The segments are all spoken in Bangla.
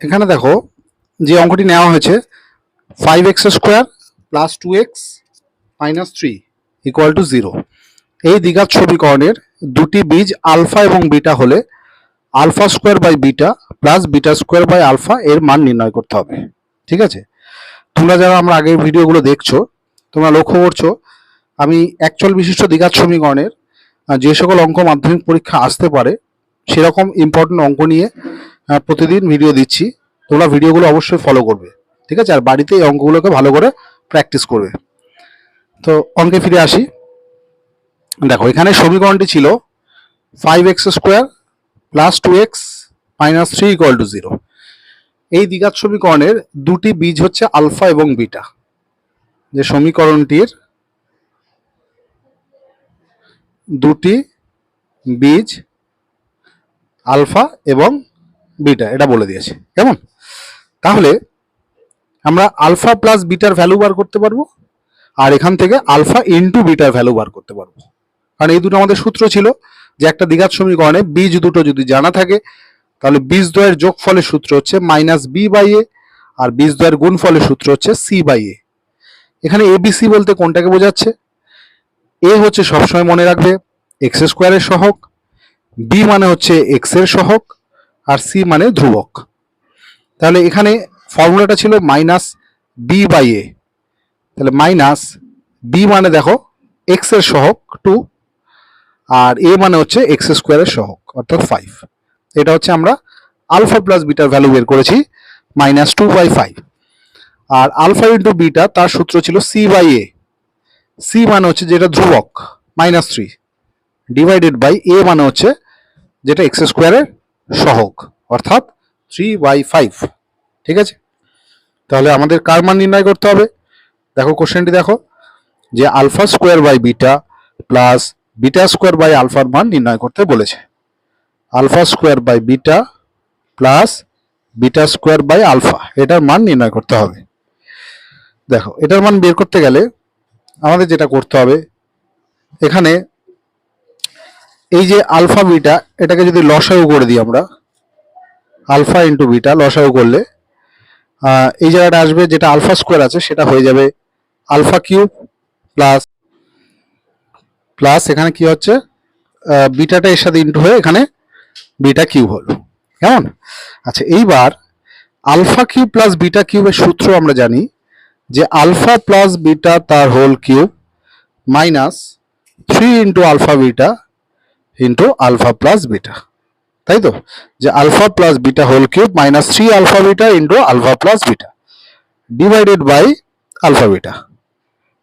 এখানে দেখো যে অঙ্কটি নেওয়া হয়েছে five x square plus two x minus three equal to zero এই দ্বিঘাত সমীকরণের দুটি বীজ আলফা এবং বিটা হলে alpha square by beta plus beta square by alpha এর মান নির্ণয় করতে হবে। ঠিক আছে? তোমরা যারা আমরা আগের ভিডিওগুলো দেখছ তোমরা লক্ষ্য করছ আমি অ্যাকচুয়াল বিশিষ্ট দ্বিঘাত সমীকরণের আহ, যে সকল অঙ্ক মাধ্যমিক পরীক্ষা আসতে পারে সেরকম ইম্পর্টেন্ট অঙ্ক নিয়ে প্রতিদিন ভিডিও দিচ্ছি। তোমরা ভিডিওগুলো অবশ্যই ফলো করবে, ঠিক আছে? আর বাড়িতে এই অঙ্কগুলোকে ভালো করে প্র্যাকটিস করবে। তো অঙ্কে ফিরে আসি। দেখো, এখানে সমীকরণটি ছিল five x square plus two x minus three equal to zero এই দ্বিঘাত সমীকরণের দুটি বীজ হচ্ছে আলফা এবং বিটা যে সমীকরণটির দুটি বীজ আলফা এবং বিটা, এটা বলে দিয়েছে। কেমন? তাহলে আমরা আলফা প্লাস বিটার ভ্যালু বার করতে পারব, আর এখান থেকে আলফা ইন্টু বিটার ভ্যালু বার করতে পারব। কারণ এই দুটো আমাদের সূত্র ছিল যে একটা দ্বিঘাত সমীকরণে বীজ দুটো যদি জানা থাকে, তাহলে বীজ দ্বয়ের যোগফলের সূত্র হচ্ছে মাইনাস বি বাই এ আর বীজ দ্বয়ের গুণফলের সূত্র হচ্ছে সি বাই এ এখানে এবিসি বলতে কোনটাকে বোঝাচ্ছে? এ হচ্ছে সবসময় মনে রাখবে এক্স স্কোয়ারের সহগ বি মানে হচ্ছে এক্সের সহগ আর সি মানে ধ্রুবক। তাহলে এখানে ফর্মুলাটা ছিল মাইনাস বি বাই এ তাহলে মাইনাস বি মানে দেখো এক্সের সহগ টু আর এ মানে হচ্ছে এক্স স্কোয়ারের সহগ অর্থাৎ ফাইভ এটা হচ্ছে আমরা আলফা প্লাস বিটার ভ্যালু বের করেছি মাইনাস টু বাই ফাইভ আর আলফা ইন্টু বিটা তার সূত্র ছিল সি বাই এ সি মানে হচ্ছে যেটা ধ্রুবক minus three divided by A মানে হচ্ছে যেটা এক্স স্কোয়ারের সহগ, অর্থাৎ থ্রি বাই ফাইভ ঠিক আছে? তাহলে আমাদের কার মান নির্ণয় করতে হবে? দেখো কোশ্চেনটি দেখো, যে alpha square by beta plus beta square by আলফার মান নির্ণয় করতে বলেছে। Alpha square by beta plus beta square by alpha এটার মান নির্ণয় করতে হবে। দেখো, এটার মান বের করতে গেলে আমাদের যেটা করতে হবে, এখানে এই যে আলফা বিটা, এটাকে যদি লসাগু করে দিই আমরা, আলফা ইন্টু বিটা, লসাগু করলে এই জায়গাটা আসবে যেটা আলফা স্কোয়ার আছে, সেটা হয়ে যাবে আলফা কিউব প্লাস প্লাস এখানে কি হচ্ছে? বিটাটা এর সাথে ইন্টু হয়ে এখানে বিটা কিউব হলো। কেমন? আচ্ছা এইবার আলফা কিউব প্লাস বিটা কিউবের সূত্র আমরা জানি যে আলফা প্লাস বিটা তার whole cube minus three into alpha beta into alpha plus beta তাই তো? যে alpha plus beta whole cube minus three alpha beta into alpha plus beta divided by alpha beta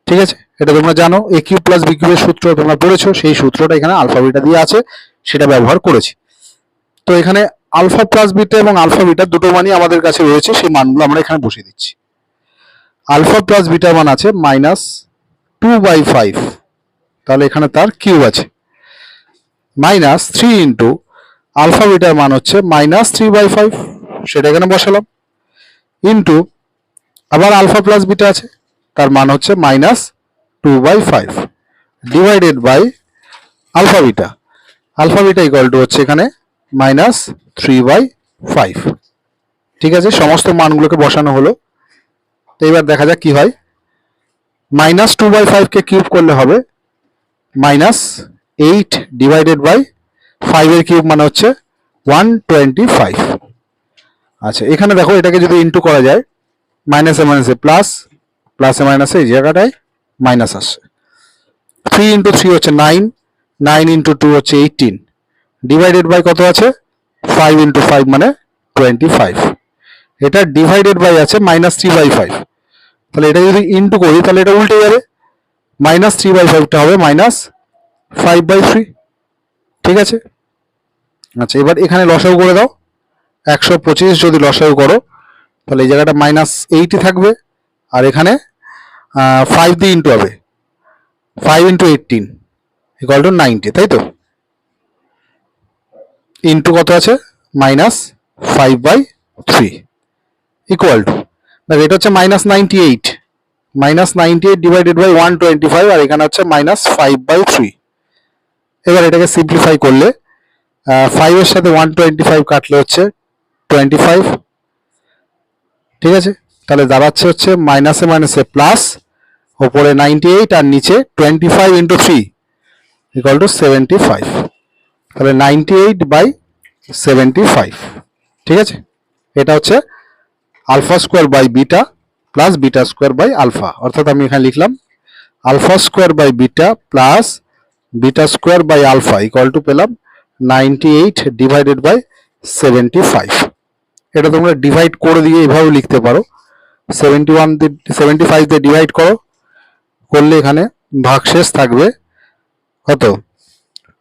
ঠিক আছে? এটা তোমরা জানো এ কিউব প্লাস বি কিউবের সূত্র তোমরা পড়েছো, সেই সূত্রটা এখানে আলফা বিটা দিয়ে আছে, সেটা ব্যবহার করেছি। তো এখানে আলফা প্লাস বিটা এবং আলফা বিটা দুটো মানই আমাদের কাছে রয়েছে, সেই মানগুলো আমরা এখানে বসিয়ে দিচ্ছি। আলফা প্লাস বিটা মান আছে মাইনাস টু বাই ফাইভ তাহলে এখানে তার কিউব আছে। মাইনাস থ্রি ইন্টু আলফা বিটার মান হচ্ছে মাইনাস থ্রি বাই ফাইভ, সেটা এখানে বসালাম। ইন্টু আবার আলফা প্লাস বিটা আছে, তার মান হচ্ছে minus two by five divided by alpha beta. Alpha beta equal to হচ্ছে এখানে মাইনাস থ্রি বাই ফাইভ। ঠিক আছে, সমস্ত মানগুলোকে বসানো হলো। তো এবার দেখা যাক কি হয়। মাইনাস টু বাই ফাইভকে কিউব করলে হবে মাইনাস এইট ডিভাইডেড বাই ফাইভের কিউব মানে হচ্ছে ওয়ান টোয়েন্টি ফাইভ আচ্ছা এখানে দেখো এটাকে যদি ইন্টু করা যায় মাইনাসে মাইনাসে প্লাস প্লাসে মাইনাসে এই জায়গাটায় মাইনাস আসছে। থ্রি ইন্টু থ্রি হচ্ছে নাইন নাইন ইন্টু টু হচ্ছে এইটিন ডিভাইডেড বাই কত আছে? ফাইভ ইন্টু ফাইভ মানে টোয়েন্টি ফাইভ এটা ডিভাইডেড বাই আছে মাইনাস থ্রি বাই ফাইভ তাহলে এটা যদি ইন্টু করি, তাহলে এটা উল্টে যাবে। মাইনাস থ্রি বাই ফাইভটা হবে মাইনাস ফাইভ বাই থ্রি ঠিক আছে? আচ্ছা এবার এখানে লসাগু করে দাও। একশো পঁচিশ যদি লসাগু করো, তাহলে এই জায়গাটা মাইনাস এইটই থাকবে। আর এখানে ফাইভ দিয়ে ইন্টু হবে। Five into eighteen equal to ninety তাই তো? ইন্টু কত আছে? Minus five by three equal to দেখো, এটা হচ্ছে minus ninety eight minus ninety eight divided by one twenty five আর এখানে হচ্ছে মাইনাস ফাইভ বাই থ্রি এবার এটাকে সিম্পলিফাই করলে ফাইভের সাথে ওয়ান টোয়েন্টি ফাইভ কাটলে হচ্ছে টোয়েন্টি ফাইভ ঠিক আছে? তাহলে দাঁড়াচ্ছে হচ্ছে মাইনাসে মাইনাসে প্লাস ওপরে নাইনটি এইট আর নিচে twenty five into three equal to seventy five তাহলে ninety eight by seventy five ঠিক আছে? এটা হচ্ছে alpha square by beta plus beta square by alpha অর্থাৎ আমি এখানে লিখলাম alpha square by beta plus beta square by alpha equal to পেলাম ninety eight divided by seventy five এটা তোমরা ডিভাইড করে দিয়ে এভাবে লিখতে পারো। সেভেন্টি ওয়ান সেভেন্টি ফাইভ দিয়ে ডিভাইড করো। করলে এখানে ভাগশেষ থাকবে কত?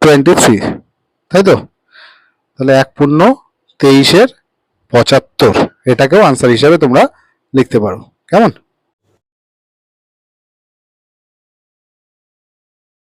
টোয়েন্টি থ্রি তাই তো? তাহলে এক পূর্ণ তেইশের পঁচাত্তর। এটাকেও আনসার হিসাবে তোমরা লিখতে পারো। কেমন?